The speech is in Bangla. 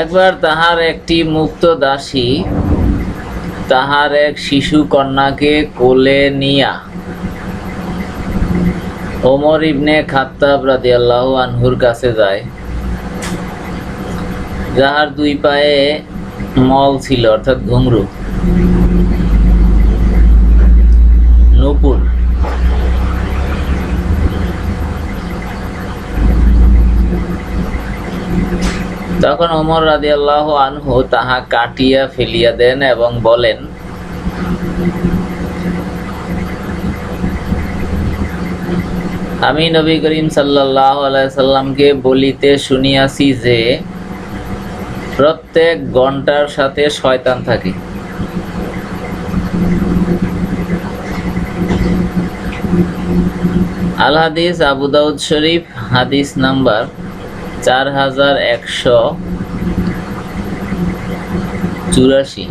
একবার তাহার একটি মুক্ত দাসী তাহার এক শিশু কন্যাকে কোলে নিয়া ওমর ইবনে খাত্তাব রাদিয়াল্লাহু আনহুর কাছে যায়, যাহার দুই পায়ে মল ছিল, অর্থাৎ ঘুংরু তখন ওমর রাদিয়াল্লাহু আনহু তাহা কাটিয়া ফেলিয়া দেন এবং বলেন, আমি নবী করিম আলাইহি সাল্লামকে বলিতে শুনিয়াছি যে, প্রত্যেক ঘণ্টার সাথে শয়তান থাকে। আল হাদিস আবু দাউদ শরীফ, হাদিস নাম্বার চার হাজার একশো চুরাশি।